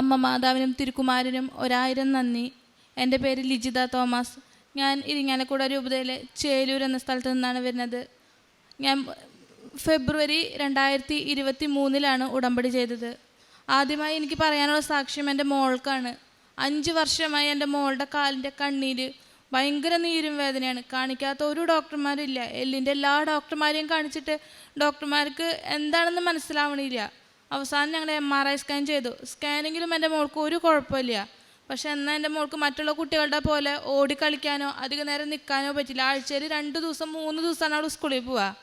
അമ്മ മാതാവിനും തിരുക്കുമാരനും ഒരായിരം നന്ദി. എന്റെ പേര് ലിജിത തോമസ്. ഞാൻ ഇരിങ്ങാലക്കുട രൂപതയിലെ ചേലൂർ എന്ന സ്ഥലത്ത് നിന്നാണ് വരുന്നത്. ഞാൻ ഫെബ്രുവരി രണ്ടായിരത്തി ഇരുപത്തി മൂന്നിലാണ് ഉടമ്പടി ചെയ്തത്. ആദ്യമായി എനിക്ക് പറയാനുള്ള സാക്ഷ്യം എന്റെ മോൾക്കാണ്. അഞ്ച് വർഷമായി എന്റെ മോളുടെ കാലിന്റെ കണ്ണീര് ഭയങ്കര നീരും വേദനയാണ്. കാണിക്കാത്ത ഒരു ഡോക്ടർമാരും ഇല്ല. എല്ലിന്റെ എല്ലാ ഡോക്ടർമാരെയും കാണിച്ചിട്ട് ഡോക്ടർമാർക്ക് എന്താണെന്ന് മനസ്സിലാവണില്ല. അവസാനം ഞങ്ങൾ എം ആർ ഐ സ്കാൻ ചെയ്തു. സ്കാനിങ്ങിലും എന്റെ മോൾക്ക് ഒരു കുഴപ്പമില്ല. പക്ഷെ എന്നാൽ എന്റെ മോൾക്ക് മറ്റുള്ള കുട്ടികളുടെ പോലെ ഓടിക്കളിക്കാനോ അധിക നേരം നിൽക്കാനോ പറ്റില്ല. ആഴ്ചയിൽ രണ്ട് ദിവസം മൂന്ന് ദിവസമാണ് അവൾ സ്കൂളിൽ പോവുക.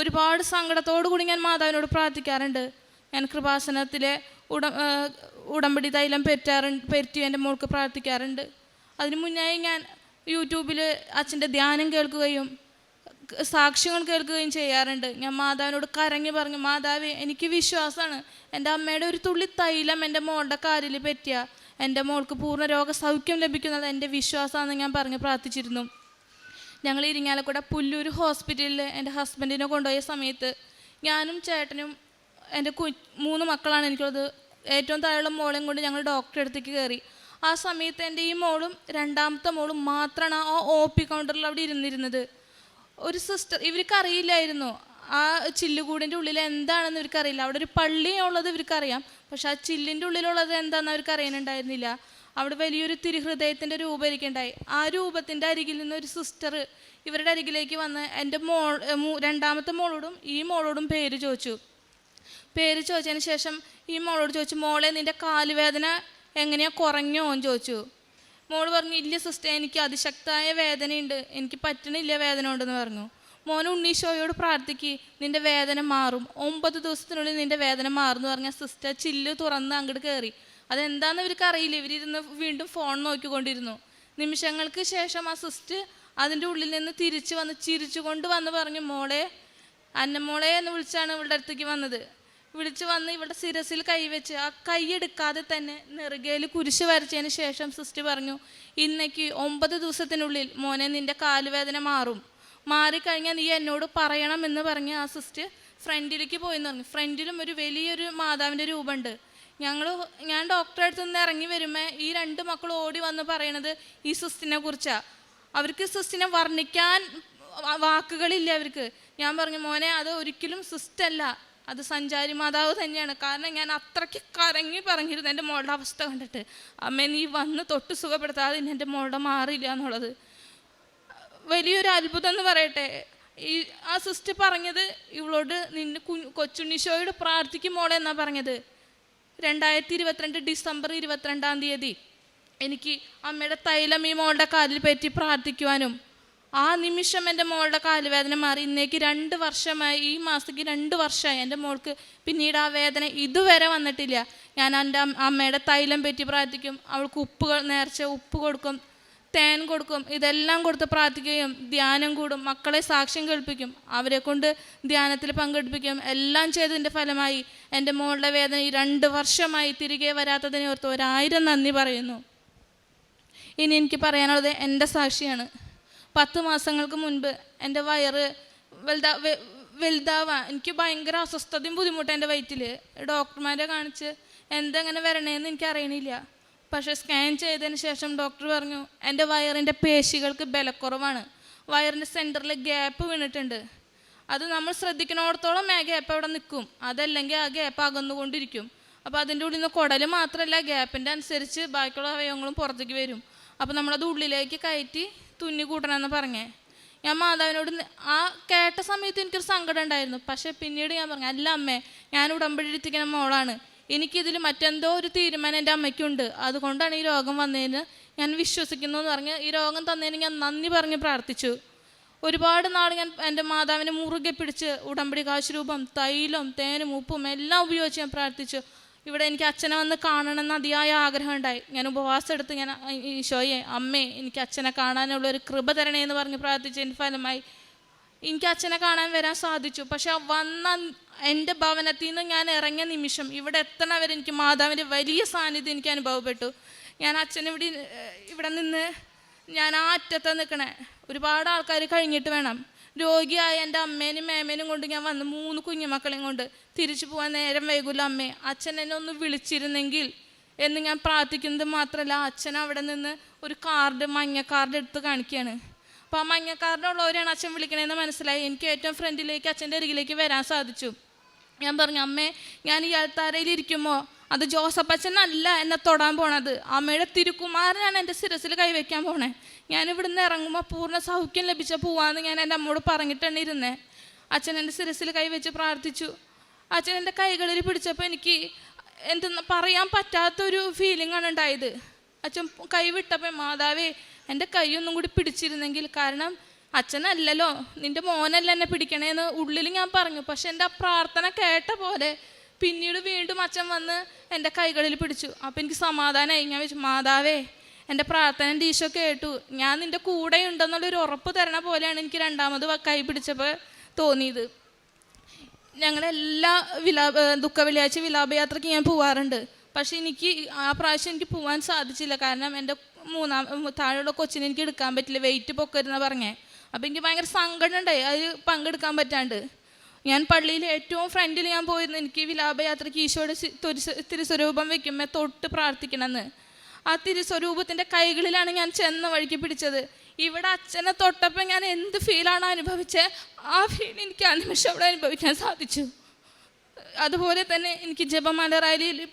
ഒരുപാട് സങ്കടത്തോടു കൂടി ഞാൻ മാതാവിനോട് പ്രാർത്ഥിക്കാറുണ്ട്. ഞാൻ കൃപാസനത്തിലെ ഉട ഉടമ്പടി തൈലം പെറ്റാറുണ്ട് പെറ്റി എന്റെ മോൾക്ക് പ്രാർത്ഥിക്കാറുണ്ട്. അതിനു മുന്നായി ഞാൻ യൂട്യൂബിൽ അച്ഛന്റെ ധ്യാനം കേൾക്കുകയും സാക്ഷ്യങ്ങൾ കേൾക്കുകയും ചെയ്യാറുണ്ട്. ഞാൻ മാതാവിനോട് കരങ്ങി പറഞ്ഞു മാതാവേ എനിക്ക് വിശ്വാസമാണ്. എന്റെ അമ്മയുടെ ഒരു തുള്ളി തൈലം എന്റെ മോളുടെ കാലിൽ പറ്റിയ. എന്റെ മോൾക്ക് പൂർണ രോഗസൗഖ്യം ലഭിക്കുന്നത് എന്റെ വിശ്വാസമാണെന്ന് ഞാൻ പറഞ്ഞ് പ്രാർത്ഥിച്ചിരുന്നു. ഞങ്ങൾ ഇരിങ്ങാലക്കുട പുല്ലൂർ ഹോസ്പിറ്റലിൽ എന്റെ ഹസ്ബൻഡിനെ കൊണ്ടുപോയ സമയത്ത് ഞാനും ചേട്ടനും എന്റെ കു മൂന്ന് മക്കളാണ് എനിക്കുള്ളത്. ഏറ്റവും താഴെയുള്ള മോളെയും കൊണ്ട് ഞങ്ങൾ ഡോക്ടറെ അടുത്തേക്ക് കയറി. ആ സമയത്ത് എന്റെ ഈ മോളും രണ്ടാമത്തെ മോളും മാത്രമാണ് ആ ഒ പി കൗണ്ടറിൽ അവിടെ ഇരുന്നിരുന്നത്. ഒരു സിസ്റ്റർ ഇവർക്ക് അറിയില്ലായിരുന്നു ആ ചില്ലുകൂടിന്റെ ഉള്ളിൽ എന്താണെന്ന് ഇവർക്കറിയില്ല. അവിടെ ഒരു പള്ളി ഉള്ളത് ഇവർക്കറിയാം. പക്ഷെ ആ ചില്ലിന്റെ ഉള്ളിലുള്ളത് എന്താണെന്ന് അവർക്ക് അറിയാനുണ്ടായിരുന്നില്ല അവിടെ വലിയൊരു തിരുഹൃദയത്തിന്റെ രൂപം ഇരിക്കുണ്ടായി ആ രൂപത്തിന്റെ അരികിൽ നിന്ന് ഒരു സിസ്റ്റർ ഇവരുടെ അരികിലേക്ക് വന്ന് എന്റെ മോൾ രണ്ടാമത്തെ മോളോടും ഈ മോളോടും പേര് ചോദിച്ചു. പേര് ചോദിച്ചതിന് ശേഷം ഈ മോളോട് ചോദിച്ചു മോളെ നിന്റെ കാലുവേദന എങ്ങനെയാ കുറഞ്ഞോ? എന്ന് ചോദിച്ചു. മോൾ പറഞ്ഞു ഇല്ല സിസ്റ്റർ എനിക്ക് അതിശക്തമായ വേദനയുണ്ട്. എനിക്ക് പറ്റണില്ല വേദന ഉണ്ടെന്ന് പറഞ്ഞു. മോൻ ഉണ്ണീശോയോട് പ്രാർത്ഥിക്ക് നിന്റെ വേദന മാറും. ഒമ്പത് ദിവസത്തിനുള്ളിൽ നിന്റെ വേദന മാറും എന്ന് പറഞ്ഞ സിസ്റ്റർ ചില്ല് തുറന്ന് അങ്ങോട്ട് കയറി. അതെന്താന്ന് ഇവർക്ക് അറിയില്ല. ഇവരിരുന്ന് വീണ്ടും ഫോൺ നോക്കിക്കൊണ്ടിരുന്നു. നിമിഷങ്ങൾക്ക് ശേഷം ആ സിസ്റ്റർ അതിന്റെ ഉള്ളിൽ നിന്ന് തിരിച്ചു വന്ന് ചിരിച്ചുകൊണ്ട് വന്ന് പറഞ്ഞു മോളെ അന്നമോളെ എന്ന് വിളിച്ചാണ് ഇവളുടെ അടുത്തേക്ക് വന്നത്. വിളിച്ചു വന്ന് ഇവിടെ ശിരസിൽ കൈവച്ച് ആ കൈ എടുക്കാതെ തന്നെ നെറുകയിൽ കുരിശ് വരച്ചതിന് ശേഷം സിസ്റ്റർ പറഞ്ഞു ഇന്നേക്ക് ഒമ്പത് ദിവസത്തിനുള്ളിൽ മോനെ നിന്റെ കാലുവേദന മാറും. മാറിക്കഴിഞ്ഞാൽ നീ എന്നോട് പറയണം എന്ന് പറഞ്ഞ് ആ സിസ്റ്റർ ഫ്രണ്ടിലേക്ക് പോയി എന്ന് പറഞ്ഞു. ഫ്രണ്ടിലും ഒരു വലിയൊരു മാതാവിന്റെ രൂപമുണ്ട്. ഞങ്ങൾ ഞാൻ ഡോക്ടറെ അടുത്ത് നിന്ന് ഇറങ്ങി വരുമ്പോൾ ഈ രണ്ട് മക്കൾ ഓടി വന്ന് പറയണത് ഈ സിസ്റ്റിനെ കുറിച്ചാണ് അവർക്ക് സിസ്റ്റിനെ വർണിക്കാൻ വാക്കുകളില്ല അവർക്ക്. ഞാൻ പറഞ്ഞു മോനെ അത് ഒരിക്കലും സിസ്റ്റല്ല. അത് സഞ്ചാരി മാതാവ് തന്നെയാണ്. കാരണം ഞാൻ അത്രയ്ക്ക് കരങ്ങി പറഞ്ഞിരുന്നു എന്റെ മോളുടെ അവസ്ഥ കണ്ടിട്ട്. അമ്മ നീ വന്ന് തൊട്ട് സുഖപ്പെടുത്താതെ എന്റെ മോളുടെ മാറിയില്ല എന്നുള്ളത്. വലിയൊരു അത്ഭുതം എന്ന് പറയട്ടെ. ഈ ആ സിസ്റ്റർ പറഞ്ഞത് ഇവളോട് നിന്നെ കു കൊച്ചുണ്ണിശോയോട് പ്രാർത്ഥിക്കും മോളെ എന്നാ പറഞ്ഞത്. രണ്ടായിരത്തി ഇരുപത്തിരണ്ട് ഡിസംബർ ഇരുപത്തിരണ്ടാം തീയതി എനിക്ക് അമ്മയുടെ തൈലം ഈ മോളുടെ കാലിൽ പറ്റി പ്രാർത്ഥിക്കുവാനും ആ നിമിഷം എന്റെ മോളുടെ കാലുവേദന മാറി. ഇന്നേക്ക് രണ്ട് വർഷമായി ഈ മാസത്തേക്ക് രണ്ട് വർഷമായി എന്റെ മോൾക്ക് പിന്നീട് ആ വേദന ഇതുവരെ വന്നിട്ടില്ല. ഞാൻ എന്റെ അമ്മയുടെ തൈലം പറ്റി പ്രാർത്ഥിക്കും. അവൾക്ക് ഉപ്പ് നേർച്ച ഉപ്പ് കൊടുക്കും തേൻ കൊടുക്കും ഇതെല്ലാം കൊടുത്ത് പ്രാർത്ഥിക്കുകയും ധ്യാനം കൂടും മക്കളെ സാക്ഷ്യം കേൾപ്പിക്കും അവരെ കൊണ്ട് ധ്യാനത്തിൽ പങ്കെടുപ്പിക്കും എല്ലാം ചെയ്തതിന്റെ ഫലമായി എന്റെ മോളുടെ വേദന ഈ രണ്ട് വർഷമായി തിരികെ വരാത്തതിനെ ഓർത്ത് ഒരായിരം നന്ദി പറയുന്നു. ഇനി എനിക്ക് പറയാനുള്ളത് എന്റെ സാക്ഷിയാണ്. പത്ത് മാസങ്ങൾക്ക് മുൻപ് എന്റെ വയറ് വലുതാ വലുതാവാ എനിക്ക് ഭയങ്കര അസ്വസ്ഥതയും ബുദ്ധിമുട്ടും എന്റെ വയറ്റിൽ ഡോക്ടർമാരെ കാണിച്ച് എന്തെങ്ങനെ വരണേന്ന് എനിക്ക് അറിയണില്ല. പക്ഷേ സ്കാൻ ചെയ്തതിന് ശേഷം ഡോക്ടർ പറഞ്ഞു എന്റെ വയറിന്റെ പേശികൾക്ക് ബലക്കുറവാണ്. വയറിന്റെ സെന്ററിൽ ഗ്യാപ്പ് വീണിട്ടുണ്ട്. അത് നമ്മൾ ശ്രദ്ധിക്കണോടത്തോളം ആ ഗ്യാപ്പ് അവിടെ നിൽക്കും. അതല്ലെങ്കിൽ ആ ഗ്യാപ്പ് അകന്നുകൊണ്ടിരിക്കും. അപ്പോൾ അതിന്റെ ഉള്ളിൽ നിന്ന് കുടൽ മാത്രമല്ല ഗ്യാപ്പിന്റെ അനുസരിച്ച് ബാക്കിയുള്ള അവയവങ്ങളും പുറത്തേക്ക് വരും. അപ്പോൾ നമ്മളത് ഉള്ളിലേക്ക് കയറ്റി തുന്നി കൂട്ടണമെന്ന് പറഞ്ഞേ. ഞാൻ മാതാവിനോട് ആ കേട്ട സമയത്ത് എനിക്കൊരു സങ്കടം ഉണ്ടായിരുന്നു. പക്ഷേ പിന്നീട് ഞാൻ പറഞ്ഞു അല്ല അമ്മേ ഞാൻ ഉടമ്പടി മോളാണ്. എനിക്കിതിൽ മറ്റെന്തോ ഒരു തീരുമാനം എന്റെ അമ്മയ്ക്കുണ്ട്. അതുകൊണ്ടാണ് ഈ രോഗം വന്നതിന് ഞാൻ വിശ്വസിക്കുന്നു എന്ന് പറഞ്ഞ് ഈ രോഗം തന്നതിന് ഞാൻ നന്ദി പറഞ്ഞ് പ്രാർത്ഥിച്ചു. ഒരുപാട് നാൾ ഞാൻ എന്റെ മാതാവിനെ മുറുകെ പിടിച്ച് ഉടമ്പടി കാശുരൂപം തൈലം തേനും ഉപ്പും എല്ലാം ഉപയോഗിച്ച് ഞാൻ പ്രാർത്ഥിച്ചു. ഇവിടെ എനിക്ക് അച്ഛനെ വന്ന് കാണണമെന്ന് അതിയായ ആഗ്രഹം ഉണ്ടായി ഞാൻ ഉപവാസം എടുത്ത് ഞാൻ "ആ, ഈശോയെ അമ്മേ എനിക്ക് അച്ഛനെ കാണാനുള്ള ഒരു കൃപ തരണേ എന്ന് പറഞ്ഞ് പ്രാർത്ഥിച്ചതിന് ഫലമായി എനിക്ക് അച്ഛനെ കാണാൻ വരാൻ സാധിച്ചു. പക്ഷെ വന്ന എന്റെ ഭവനത്തിൽ നിന്ന് ഞാൻ ഇറങ്ങിയ നിമിഷം ഇവിടെ എത്തണ എനിക്ക് മാതാവിന്റെ വലിയ സാന്നിധ്യം എനിക്ക് അനുഭവപ്പെട്ടു. ഞാൻ അച്ഛൻ ഇവിടെ ഇവിടെ നിന്ന് ഞാൻ ആ അറ്റത്ത് നിൽക്കണേ. ഒരുപാട് ആൾക്കാർ കഴിഞ്ഞിട്ട് വേണം. രോഗിയായ എന്റെ അമ്മേനും മേമേനും കൊണ്ട് ഞാൻ വന്ന് മൂന്ന് കുഞ്ഞുമക്കളെയും കൊണ്ട് തിരിച്ചു പോകാൻ നേരം വൈകില്ല അമ്മേ. അച്ഛൻ എന്നെ ഒന്ന് വിളിച്ചിരുന്നെങ്കിൽ എന്ന് ഞാൻ പ്രാർത്ഥിക്കുന്നത് മാത്രമല്ല അച്ഛൻ അവിടെ നിന്ന് ഒരു കാർഡ് മഞ്ഞ കാർഡ് എടുത്ത് കാണിക്കുകയാണ്. അപ്പോൾ ആ മഞ്ഞ കാർഡ് ഉള്ളവരാണ് അച്ഛൻ വിളിക്കണതെന്ന് മനസ്സിലായി. എനിക്ക് ഏറ്റവും ഫ്രണ്ടിലേക്ക് അച്ഛന്റെ അരികിലേക്ക് വരാൻ സാധിച്ചു. ഞാൻ പറഞ്ഞു അമ്മേ ഞാൻ ഈ അൾത്താരയിൽ ഇരിക്കുമ്പോൾ അത് ജോസഫ് അച്ഛനല്ല എന്നെ തൊടാൻ പോണത്. അമ്മയുടെ തിരുക്കുമാരനാണ് എന്റെ ശിരസിൽ കൈവയ്ക്കാൻ പോണേ. ഞാൻ ഇവിടുന്ന് ഇറങ്ങുമ്പോൾ പൂർണ സൗഖ്യം ലഭിച്ച പോവാന്ന് ഞാൻ എന്റെ അമ്മോട് പറഞ്ഞിട്ടാണ് ഇരുന്നേ. അച്ഛൻ എന്റെ ശിരസിൽ കൈവച്ച് പ്രാർത്ഥിച്ചു. അച്ഛൻ എന്റെ കൈകളിൽ പിടിച്ചപ്പോൾ എനിക്ക് എന്തെന്ന് പറയാൻ പറ്റാത്തൊരു ഫീലിംഗ് ആണ് ഉണ്ടായത്. അച്ഛൻ കൈവിട്ടപ്പോൾ മാതാവേ എന്റെ കൈ ഒന്നും കൂടി പിടിച്ചിരുന്നെങ്കിൽ കാരണം അച്ഛനല്ലല്ലോ. നിന്റെ മോനല്ല എന്നെ പിടിക്കണേന്ന് ഉള്ളിൽ ഞാൻ പറഞ്ഞു. പക്ഷെ എന്റെ ആ പ്രാർത്ഥന കേട്ട പോലെ പിന്നീട് വീണ്ടും അച്ഛൻ വന്ന് എന്റെ കൈകളിൽ പിടിച്ചു. അപ്പം എനിക്ക് സമാധാനമായി ഞാൻ വെച്ചു മാതാവേ എന്റെ പ്രാർത്ഥന ഈശോ കേട്ടു. ഞാൻ നിന്റെ കൂടെ ഉണ്ടെന്നുള്ളൊരു ഉറപ്പ് തരണ പോലെയാണ് എനിക്ക് രണ്ടാമത് കൈ പിടിച്ചപ്പോൾ തോന്നിയത്. ഞങ്ങളെല്ലാ വിലാ ഏഹ് ദുഃഖ വെള്ളിയാഴ്ച വിലാപയാത്രയ്ക്ക് ഞാൻ പോവാറുണ്ട്. പക്ഷേ എനിക്ക് ആ പ്രാവശ്യം എനിക്ക് പോകാൻ സാധിച്ചില്ല. കാരണം എന്റെ മൂന്നാം താഴെയുള്ള കൊച്ചിനെ എനിക്ക് എടുക്കാൻ പറ്റില്ല. വെയിറ്റ് പൊക്കരുന്ന പറഞ്ഞേ. അപ്പോൾ എനിക്ക് ഭയങ്കര സങ്കടം ഉണ്ടായി. അതിൽ പങ്കെടുക്കാൻ പറ്റാണ്ട്. ഞാൻ പള്ളിയിൽ ഏറ്റവും ഫ്രണ്ടിൽ ഞാൻ പോയിരുന്നു. എനിക്ക് വിലാപയാത്രയ്ക്ക് ഈശോയുടെ തിരുസ്വരൂപം വെക്കുമ്പോൾ തൊട്ട് പ്രാർത്ഥിക്കണമെന്ന്. ആ തിരുസ്വരൂപത്തിന്റെ കൈകളിലാണ് ഞാൻ ചെന്ന വഴിക്ക് പിടിച്ചത്. ഇവിടെ അച്ഛനെ തൊട്ടപ്പോൾ ഞാൻ എന്ത് ഫീലാണ് അനുഭവിച്ചത് ആ ഫീൽ എനിക്ക് ആ നിമിഷം അവിടെ അനുഭവിക്കാൻ സാധിച്ചു. അതുപോലെ തന്നെ എനിക്ക് ജപമാല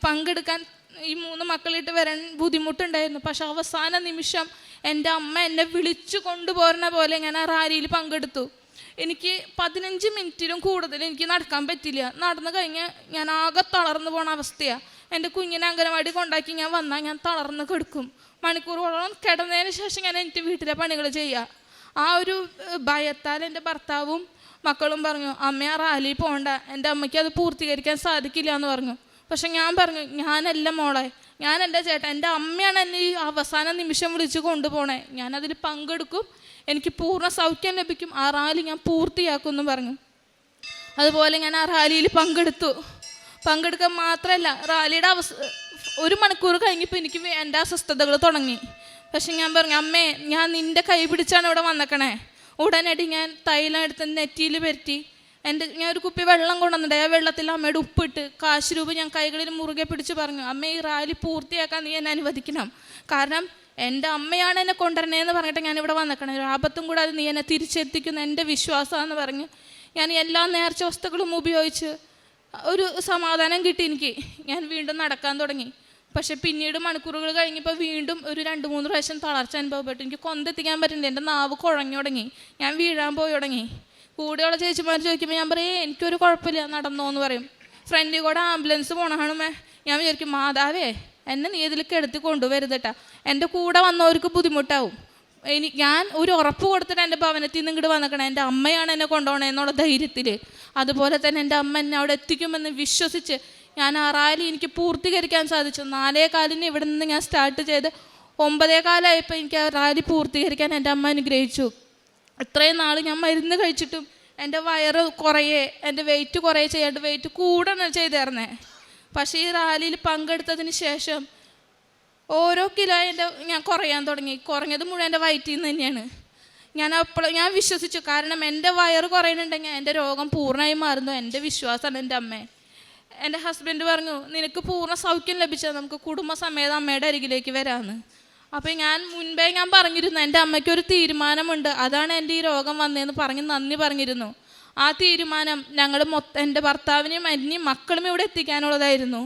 പങ്കെടുക്കാൻ ഈ മൂന്ന് മക്കളിട്ട് വരാൻ ബുദ്ധിമുട്ടുണ്ടായിരുന്നു. പക്ഷെ അവസാന നിമിഷം എന്റെ അമ്മ എന്നെ വിളിച്ചു കൊണ്ടുപോരുന്ന പോലെ ഞാൻ ആ റാലിയിൽ പങ്കെടുത്തു. എനിക്ക് പതിനഞ്ച് മിനിറ്റിലും കൂടുതൽ എനിക്ക് നടക്കാൻ പറ്റില്ല. നടന്നു കഴിഞ്ഞ് ഞാൻ ആകെ തളർന്നു പോണ അവസ്ഥയാണ് എന്റെ കുഞ്ഞിനെ അംഗനവാടി കൊണ്ടാക്കി ഞാൻ വന്നാൽ ഞാൻ തളർന്ന് കിടക്കും. മണിക്കൂറുകളോളം കിടന്നതിന് ശേഷം ഞാൻ എന്റെ വീട്ടിലെ പണികൾ ചെയ്യുക ആ ഒരു ഭയത്താൽ എന്റെ ഭർത്താവും മക്കളും പറഞ്ഞു അമ്മ ആ റാലി പോകണ്ട എന്റെ അമ്മയ്ക്ക് അത് പൂർത്തീകരിക്കാൻ സാധിക്കില്ല എന്ന് പറഞ്ഞു. പക്ഷെ ഞാൻ പറഞ്ഞു ഞാനല്ല മോളെ. ഞാൻ എന്റെ ചേട്ടൻ. എന്റെ അമ്മയാണ് എന്നെ ഈ അവസാന നിമിഷം വിളിച്ച് കൊണ്ടുപോണേ. ഞാനതിൽ പങ്കെടുക്കും. എനിക്ക് പൂർണ സൗഖ്യം ലഭിക്കും. ആ റാലി ഞാൻ പൂർത്തിയാക്കും എന്ന് പറഞ്ഞു. അതുപോലെ ഞാൻ ആ റാലിയിൽ പങ്കെടുത്തു. പങ്കെടുക്കാൻ മാത്രമല്ല റാലിയുടെ അവസ ഒരു മണിക്കൂർ കഴിഞ്ഞപ്പോൾ എനിക്ക് എന്റെ അസ്വസ്ഥതകൾ തുടങ്ങി. പക്ഷെ ഞാൻ പറഞ്ഞു അമ്മേ ഞാൻ നിന്റെ കൈ പിടിച്ചാണ് ഇവിടെ വന്നേക്കണേ. ഉടനടി ഞാൻ തൈലം എടുത്ത് നെറ്റിയിൽ പരറ്റി എന്റെ ഞാൻ ഒരു കുപ്പി വെള്ളം കൊണ്ടുവന്നിട്ട് ആ വെള്ളത്തിൽ അമ്മയുടെ ഉപ്പിട്ട് കാശ് രൂപ ഞാൻ കൈകളിൽ മുറുകെ പിടിച്ച് പറഞ്ഞു അമ്മ ഈ റാലി പൂർത്തിയാക്കാൻ നീ എന്നെ അനുവദിക്കണം. കാരണം എന്റെ അമ്മയാണ് എന്നെ കൊണ്ടുവരണേന്ന് പറഞ്ഞിട്ട് ഞാൻ ഇവിടെ വന്നേക്കണം ഒരു ആപത്തും കൂടാതെ നീ എന്നെ തിരിച്ചെത്തിക്കുന്ന എന്റെ വിശ്വാസമാണെന്ന് പറഞ്ഞ് ഞാൻ എല്ലാ നേർച്ച വസ്തുക്കളും ഉപയോഗിച്ച് ഒരു സമാധാനം കിട്ടി എനിക്ക്. ഞാൻ വീണ്ടും നടക്കാൻ തുടങ്ങി. പക്ഷെ പിന്നീട് മണിക്കൂറുകൾ കഴിഞ്ഞപ്പോൾ വീണ്ടും ഒരു രണ്ട് മൂന്ന് പ്രാവശ്യം തളർച്ച അനുഭവപ്പെട്ടു. എനിക്ക് കൊന്തെത്തിക്കാൻ പറ്റുന്നില്ല എന്റെ നാവ് കുഴഞ്ഞു തുടങ്ങി. ഞാൻ വീഴാൻ പോയി തുടങ്ങി. കൂടെയുള്ള ചേച്ചിമാർ ചോദിക്കുമ്പോൾ ഞാൻ പറയും "ഏയ്, എനിക്കൊരു കുഴപ്പമില്ല നടന്നോ എന്ന് പറയും. ഫ്രണ്ടിൽ കൂടെ ആംബുലൻസ് പോണാണുമേ ഞാൻ വിചാരിക്കും മാതാവേ എന്നെ നീ ഇതിലേക്ക് എടുത്ത് കൊണ്ടുവരുതട്ടാ എന്റെ കൂടെ വന്നവർക്ക് ബുദ്ധിമുട്ടാവും. ഇനി ഞാൻ ഒരു ഉറപ്പ് കൊടുത്തിട്ട് എന്റെ ഭവനത്തിൽ നിന്ന് ഇങ്ങോട്ട് വന്നേക്കണം. എന്റെ അമ്മയാണ് എന്നെ കൊണ്ടുപോകണേ എന്നുള്ള ധൈര്യത്തിൽ അതുപോലെ തന്നെ എന്റെ അമ്മ എന്നെ അവിടെ എത്തിക്കുമെന്ന് വിശ്വസിച്ച് ഞാൻ ആ റാലി എനിക്ക് പൂർത്തീകരിക്കാൻ സാധിച്ചു. നാലേ കാലിന് ഇവിടെ നിന്ന് ഞാൻ സ്റ്റാർട്ട് ചെയ്ത് ഒമ്പതേ കാലമായപ്പോൾ എനിക്ക് ആ റാലി പൂർത്തീകരിക്കാൻ എന്റെ അമ്മ അനുഗ്രഹിച്ചു. ഇത്രയും നാൾ ഞാൻ മരുന്ന് കഴിച്ചിട്ടും എന്റെ വയറ് കുറയേ എന്റെ വെയിറ്റ് കുറേ ചെയ്യാണ്ട് വെയിറ്റ് കൂടണം ചെയ്തേർന്നേ. പക്ഷേ ഈ റാലിയിൽ പങ്കെടുത്തതിന് ശേഷം ഓരോ കിലോ എന്റെ ഞാൻ കുറയാൻ തുടങ്ങി. കുറഞ്ഞത് മുഴുവൻ എന്റെ വയറ്റിൽ നിന്ന് തന്നെയാണ്. ഞാൻ അപ്പോൾ ഞാൻ വിശ്വസിച്ചു. കാരണം എന്റെ വയറ് കുറയുന്നുണ്ടെങ്കിൽ എന്റെ രോഗം പൂർണമായി മാറുന്നു. എന്റെ വിശ്വാസമാണ് എന്റെ അമ്മ. എന്റെ ഹസ്ബൻഡ് പറഞ്ഞു നിനക്ക് പൂർണ സൗഖ്യം ലഭിച്ചാൽ നമുക്ക് കുടുംബസമേതം അമ്മയുടെ അരികിലേക്ക് വരാമെന്ന് അപ്പോൾ ഞാൻ മുൻപേ ഞാൻ പറഞ്ഞിരുന്നു എന്റെ അമ്മയ്ക്ക് ഒരു തീരുമാനമുണ്ട്. അതാണ് എന്റെ ഈ രോഗം വന്നതെന്ന് പറഞ്ഞ് നന്ദി പറഞ്ഞിരുന്നു. ആ തീരുമാനം ഞങ്ങൾ മൊത്തം എന്റെ ഭർത്താവിനെയും എന്നെയും മക്കളും ഇവിടെ എത്തിക്കാനുള്ളതായിരുന്നു.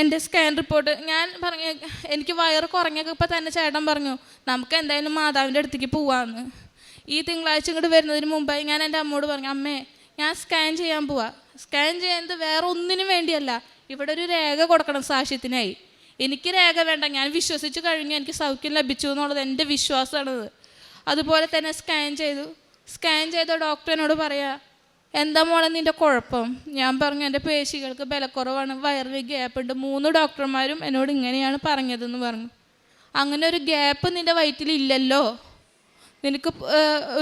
എന്റെ സ്കാൻ റിപ്പോർട്ട് ഞാൻ പറഞ്ഞു എനിക്ക് വയറ് കുറഞ്ഞപ്പോൾ തന്നെ ചേട്ടൻ പറഞ്ഞു നമുക്ക് എന്തായാലും മാതാവിന്റെ അടുത്തേക്ക് പോവാമെന്ന് ഈ തിങ്കളാഴ്ച ഇങ്ങോട്ട് വരുന്നതിന് മുമ്പായി ഞാൻ എന്റെ അമ്മയോട് പറഞ്ഞു അമ്മേ ഞാൻ സ്കാൻ ചെയ്യാൻ പോവാ. സ്കാൻ ചെയ്യുന്നത് വേറെ ഒന്നിനും വേണ്ടിയല്ല ഇവിടെ ഒരു രേഖ കൊടുക്കണം സാക്ഷ്യത്തിനായി. എനിക്ക് രേഖ വേണ്ട. ഞാൻ വിശ്വസിച്ച് കഴിഞ്ഞു. എനിക്ക് സൗഖ്യം ലഭിച്ചു എന്നുള്ളത് എന്റെ വിശ്വാസമാണത്. അതുപോലെ തന്നെ സ്കാൻ ചെയ്തു. സ്കാൻ ചെയ്ത ഡോക്ടർ എന്നോട് പറയാ എന്താ മോളെ നിന്റെ കുഴപ്പം? ഞാൻ പറഞ്ഞു എന്റെ പേശികൾക്ക് ബലക്കുറവാണ്. വയറിൽ ഗ്യാപ്പ് ഉണ്ട് മൂന്ന് ഡോക്ടർമാരും എന്നോട് ഇങ്ങനെയാണ് പറഞ്ഞതെന്ന് പറഞ്ഞു. അങ്ങനെ ഒരു ഗ്യാപ്പ് നിന്റെ വയറ്റിൽ ഇല്ലല്ലോ. നിനക്ക്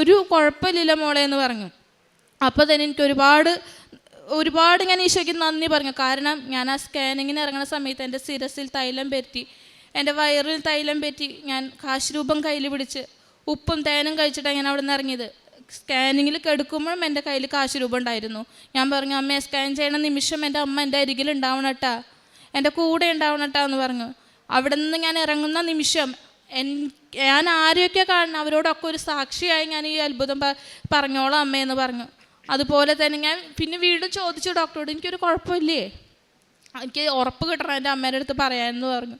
ഒരു കുഴപ്പമില്ലല്ലോ മോളെ എന്ന് പറഞ്ഞു. അപ്പോൾ തന്നെ എനിക്ക് ഒരുപാട് ഒരുപാട് ഞാൻ ഈശോയ്ക്ക് നന്ദി പറഞ്ഞു. കാരണം ഞാൻ ആ സ്കാനിങ്ങിന് ഇറങ്ങുന്ന സമയത്ത് എന്റെ സിരസിൽ തൈലം പറ്റി എന്റെ വയറിൽ തൈലം പറ്റി ഞാൻ കാശ് രൂപം കയ്യിൽ പിടിച്ച് ഉപ്പും തേനും കഴിച്ചിട്ടാണ് ഞാൻ അവിടെ നിന്ന് ഇറങ്ങിയത്. സ്കാനിങ്ങിൽ കെടുക്കുമ്പോഴും എന്റെ കയ്യിൽ കാശ് രൂപം ഉണ്ടായിരുന്നു. ഞാൻ പറഞ്ഞു അമ്മയെ സ്കാൻ ചെയ്യണ നിമിഷം എന്റെ അമ്മ എന്റെ അരികിൽ ഉണ്ടാവണട്ടാ എന്റെ കൂടെ ഉണ്ടാവണം കേട്ടോ എന്ന് പറഞ്ഞു. അവിടെ നിന്ന് ഞാൻ ഇറങ്ങുന്ന നിമിഷം ഞാൻ ആരെയൊക്കെ കാണണം അവരോടൊക്കെ ഒരു സാക്ഷിയായി ഞാൻ ഈ അത്ഭുതം പറഞ്ഞോളാം അമ്മയെന്ന് പറഞ്ഞു. അതുപോലെ തന്നെ ഞാൻ പിന്നെ വീണ്ടും ചോദിച്ചു ഡോക്ടറോട് എനിക്കൊരു കുഴപ്പമില്ലേ? എനിക്ക് ഉറപ്പ് കിട്ടണം എന്റെ അമ്മേന്റെ അടുത്ത് പറയാമെന്ന് പറഞ്ഞു.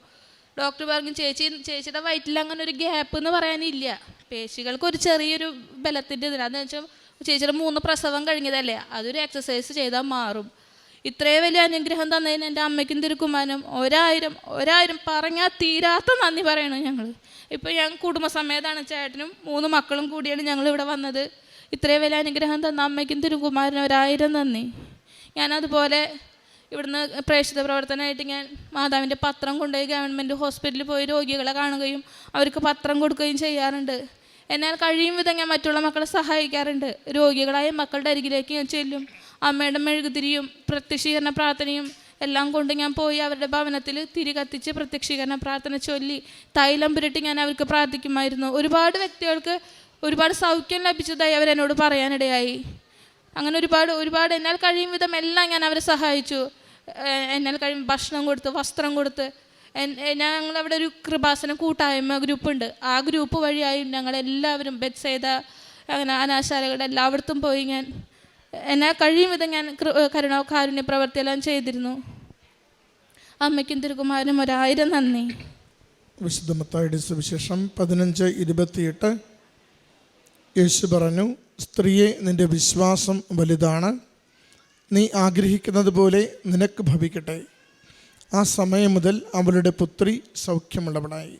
ഡോക്ടർ പറഞ്ഞു ചേച്ചി ചേച്ചിയുടെ വയറ്റിൽ അങ്ങനെ ഒരു ഗ്യാപ്പ് എന്ന് പറയാനില്ല. പേശികൾക്ക് ഒരു ചെറിയൊരു ബലത്തിന്റെ ഇതില്ല അതെന്ന് വെച്ചാൽ ചേച്ചിയുടെ മൂന്ന് പ്രസവം കഴിഞ്ഞതല്ലേ? അതൊരു എക്സസൈസ് ചെയ്താൽ മാറും. ഇത്രയും വലിയ അനുഗ്രഹം തന്നതിന് എന്റെ അമ്മയ്ക്കും തിരുക്കുമാനും ഒരായിരം ഒരായിരം പറഞ്ഞാൽ തീരാത്ത നന്ദി പറയണം ഞങ്ങൾ ഇപ്പോൾ ഞാൻ കുടുംബസമേതാണ് ചേട്ടനും മൂന്ന് മക്കളും കൂടിയാണ് ഞങ്ങൾ ഇവിടെ വന്നത്. ഇത്രയും വലിയ അനുഗ്രഹം തന്ന അമ്മയ്ക്കും തിരുകുമാരനും ഒരായിരം നന്ദി. ഞാനതുപോലെ ഇവിടുന്ന് പ്രേക്ഷിത പ്രവർത്തനമായിട്ട് ഞാൻ മാതാവിന്റെ പത്രം കൊണ്ടുപോയി ഗവൺമെന്റ് ഹോസ്പിറ്റലിൽ പോയി രോഗികളെ കാണുകയും അവർക്ക് പത്രം കൊടുക്കുകയും ചെയ്യാറുണ്ട്. എന്നാൽ കഴിയും വിധം ഞാൻ മറ്റുള്ള മക്കളെ സഹായിക്കാറുണ്ട്. രോഗികളായ മക്കളുടെ അരികിലേക്ക് ഞാൻ ചെല്ലും. അമ്മയുടെ മെഴുകുതിരിയും പ്രത്യക്ഷീകരണ പ്രാർത്ഥനയും എല്ലാം കൊണ്ട് ഞാൻ പോയി അവരുടെ ഭവനത്തിൽ തിരി കത്തിച്ച് പ്രത്യക്ഷീകരണ പ്രാർത്ഥന ചൊല്ലി തൈലം പുരട്ടി ഞാൻ അവർക്ക് പ്രാർത്ഥിക്കുമായിരുന്നു. ഒരുപാട് വ്യക്തികൾക്ക് ഒരുപാട് സൗഖ്യം ലഭിച്ചതായി അവരെന്നോട് പറയാനിടയായി. അങ്ങനെ ഒരുപാട് ഒരുപാട് എന്നാൽ കഴിയും വിധം എല്ലാം ഞാൻ അവരെ സഹായിച്ചു. എന്നാൽ കഴിയും ഭക്ഷണം കൊടുത്ത് വസ്ത്രം കൊടുത്ത്. ഞങ്ങളവിടെ ഒരു കൃപാസന കൂട്ടായ്മ ഗ്രൂപ്പുണ്ട് ആ ഗ്രൂപ്പ് വഴിയായി ഞങ്ങളെല്ലാവരും ബെഡ് ചെയ്ത അങ്ങനെ അനാശാലകളുടെ എല്ലായിടത്തും പോയി ഞാൻ. എന്നാൽ കഴിയും വിധം ഞാൻ കരുണ കാരുണ്യ പ്രവർത്തിയെല്ലാം ചെയ്തിരുന്നു. അമ്മയ്ക്കും തിരുകുമാരനും ഒരായിരം നന്ദി. വിശുദ്ധ മത്തായുടെ സുവിശേഷം പതിനഞ്ച് ഇരുപത്തിയെട്ട്. യേശു പറഞ്ഞു സ്ത്രീയെ നിന്റെ വിശ്വാസം വലുതാണ്. നീ ആഗ്രഹിക്കുന്നത് പോലെ നിനക്ക് ഭവിക്കട്ടെ. ആ സമയം മുതൽ അവളുടെ പുത്രി സൗഖ്യമുള്ളവളായി.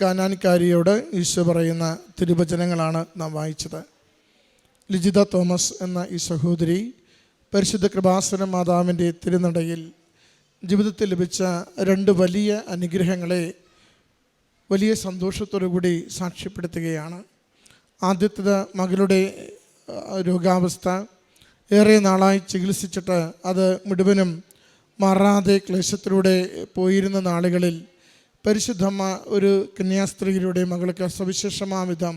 കാനാൻകാരിയോട് ഈശോ പറയുന്ന തിരുവചനങ്ങളാണ് നാം വായിച്ചത്. ലിജിത തോമസ് എന്ന ഈ സഹോദരി പരിശുദ്ധ കൃപാസന മാതാവിന്റെ തിരുനടയിൽ ജീവിതത്തിൽ ലഭിച്ച രണ്ട് വലിയ അനുഗ്രഹങ്ങളെ വലിയ സന്തോഷത്തോടു കൂടി സാക്ഷ്യപ്പെടുത്തുകയാണ്. ആദ്യത്തേത് മകളുടെ രോഗാവസ്ഥ. ഏറെ നാളായി ചികിത്സിച്ചിട്ട് അത് മുഴുവനും മാറാതെ ക്ലേശത്തിലൂടെ പോയിരുന്ന നാളുകളിൽ പരിശുദ്ധമ്മ ഒരു കന്യാസ്ത്രീയുടെ മകൾക്ക് സവിശേഷമാവിധം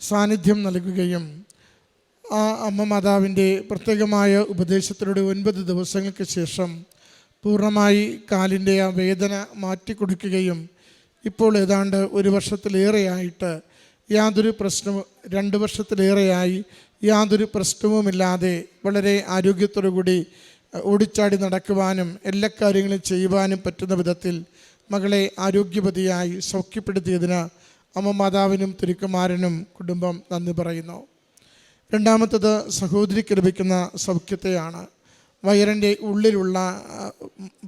സാന്നിധ്യം നൽകുകയും ആ അമ്മ മാതാവിന്റെ പ്രത്യേകമായ ഉപദേശത്തിലൂടെ ഒൻപത് ദിവസങ്ങൾക്ക് ശേഷം പൂർണമായി കാലിന്റെ ആ വേദന മാറ്റിക്കൊടുക്കുകയും ഇപ്പോൾ ഏതാണ്ട് ഒരു വർഷത്തിലേറെയായിട്ട് യാതൊരു പ്രശ്നവും രണ്ട് വർഷത്തിലേറെയായി യാതൊരു പ്രശ്നവുമില്ലാതെ വളരെ ആരോഗ്യത്തോടു കൂടി ഓടിച്ചാടി നടക്കുവാനും എല്ലാ കാര്യങ്ങളും ചെയ്യുവാനും പറ്റുന്ന വിധത്തിൽ മകളെ ആരോഗ്യവതിയായി സൗഖ്യപ്പെടുത്തിയതിന് അമ്മ മാതാവിനും തിരുക്കുമാരനും കുടുംബം നന്ദി പറയുന്നു. രണ്ടാമത്തത് സഹോദരിക്ക് ലഭിക്കുന്ന സൗഖ്യത്തെയാണ്. വയറിന്റെ ഉള്ളിലുള്ള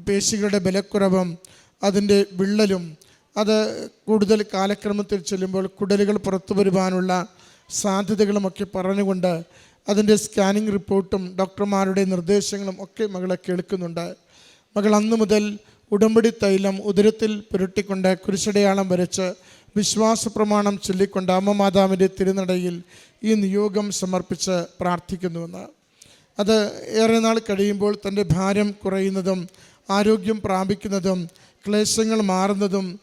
പേശികളുടെ ബലക്കുറവും അതിന്റെ വിള്ളലും അത് കൂടുതൽ കാലക്രമത്തിൽ ചെല്ലുമ്പോൾ കുടലുകൾ പുറത്തു വരുവാനുള്ള സാധ്യതകളുമൊക്കെ പറഞ്ഞുകൊണ്ട് അതിന്റെ സ്കാനിങ് റിപ്പോർട്ടും ഡോക്ടർമാരുടെ നിർദ്ദേശങ്ങളും ഒക്കെ മകളെ കേൾക്കുന്നുണ്ട്. മകൾ അന്നു മുതൽ ഉടമ്പടി തൈലം ഉദരത്തിൽ പുരട്ടിക്കൊണ്ട് കുരിശടയാളം വരച്ച് വിശ്വാസ പ്രമാണം ചൊല്ലിക്കൊണ്ട് അമ്മ മാതാവിന്റെ തിരുനടയിൽ ഈ നിയോഗം സമർപ്പിച്ച് പ്രാർത്ഥിക്കുന്നുവെന്ന്. അത് ഏറെ നാൾ കഴിയുമ്പോൾ തന്റെ ഭാരം കുറയുന്നതും ആരോഗ്യം പ്രാപിക്കുന്നതും ക്ലേശങ്ങൾ മാറുന്നതും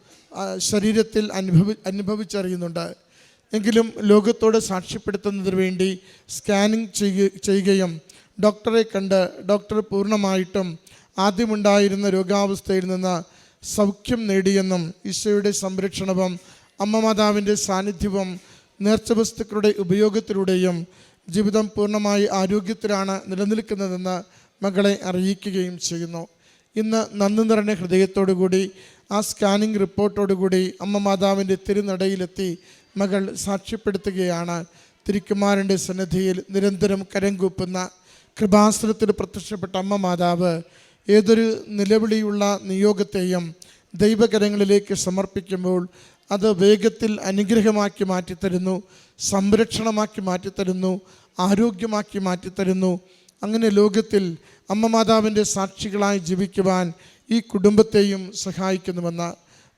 ശരീരത്തിൽ അനുഭവി അനുഭവിച്ചറിയുന്നുണ്ട്. എങ്കിലും ലോകത്തോട് സാക്ഷ്യപ്പെടുത്തുന്നതിന് വേണ്ടി സ്കാനിങ് ചെയ്യുകയും ഡോക്ടറെ കണ്ട് ഡോക്ടർ പൂർണമായിട്ടും ആദ്യമുണ്ടായിരുന്ന രോഗാവസ്ഥയിൽ നിന്ന് സൗഖ്യം നേടിയെന്നും ഈശോയുടെ സംരക്ഷണവും അമ്മ മാതാവിന്റെ സാന്നിധ്യവും നേർച്ച വസ്തുക്കളുടെ ഉപയോഗത്തിലൂടെയും ജീവിതം പൂർണമായി ആരോഗ്യത്തിലാണ് നിലനിൽക്കുന്നതെന്ന് മകളെ അറിയിക്കുകയും ചെയ്യുന്നു. ഇന്ന് നന്ദി നിറഞ്ഞ ഹൃദയത്തോടുകൂടി ആ സ്കാനിംഗ് റിപ്പോർട്ടോടുകൂടി അമ്മ മാതാവിന്റെ തിരുനടയിലെത്തി മകൾ സാക്ഷ്യപ്പെടുത്തുകയാണ്. തിരുക്കുമാരന്റെ സന്നിധിയിൽ നിരന്തരം കരംകൂപ്പുന്ന കൃപാസനത്തിൽ പ്രത്യക്ഷപ്പെട്ട അമ്മ മാതാവ് ഏതൊരു നിലവിളിയുള്ള നിയോഗത്തെയും ദൈവകരങ്ങളിലേക്ക് സമർപ്പിക്കുമ്പോൾ അത് വേഗത്തിൽ അനുഗ്രഹമാക്കി മാറ്റിത്തരുന്നു സംരക്ഷണമാക്കി മാറ്റിത്തരുന്നു ആരോഗ്യമാക്കി മാറ്റിത്തരുന്നു. അങ്ങനെ ലോകത്തിൽ അമ്മ മാതാവിന്റെ സാക്ഷികളായി ജീവിക്കുവാൻ ഈ കുടുംബത്തെയും സഹായിക്കുന്നുവെന്ന്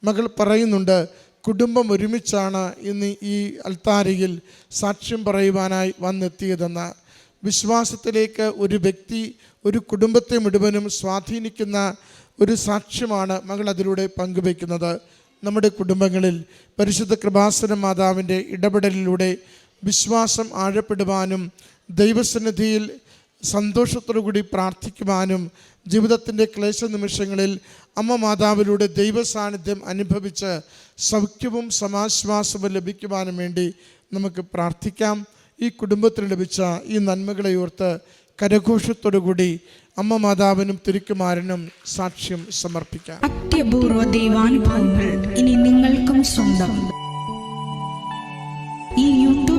മകൾ പറയുന്നുണ്ട് കുടുംബം ഒരുമിച്ചാണ് ഇന്ന് ഈ അൽത്താരയിൽ സാക്ഷ്യം പറയുവാനായി വന്നെത്തിയതെന്ന് വിശ്വാസത്തിലേക്ക് ഒരു വ്യക്തി ഒരു കുടുംബത്തെ മുഴുവനും സ്വാധീനിക്കുന്ന ഒരു സാക്ഷ്യമാണ് മകൾ അതിലൂടെ പങ്കുവയ്ക്കുന്നത്. നമ്മുടെ കുടുംബങ്ങളിൽ പരിശുദ്ധ കൃപാസന മാതാവിന്റെ ഇടപെടലിലൂടെ വിശ്വാസം ആഴപ്പെടുവാനും ദൈവസന്നിധിയിൽ സന്തോഷത്തോടു കൂടി പ്രാർത്ഥിക്കുവാനും ജീവിതത്തിന്റെ ക്ലേശ നിമിഷങ്ങളിൽ അമ്മ മാതാവിലൂടെ ദൈവ സാന്നിധ്യം അനുഭവിച്ച് സൗഖ്യവും സമാശ്വാസവും ലഭിക്കുവാനും വേണ്ടി നമുക്ക് പ്രാർത്ഥിക്കാം. ഈ കുടുംബത്തിന് ലഭിച്ച ഈ നന്മകളെ ഓർത്ത് കരഘോഷത്തോടു കൂടി അമ്മ മാതാവിനും തിരുക്കുമാരനും സാക്ഷ്യം സമർപ്പിക്കാം. അത്യപൂർവ ദൈവാനുഭവങ്ങൾ ഇനി നിങ്ങൾക്കും സ്വന്തം.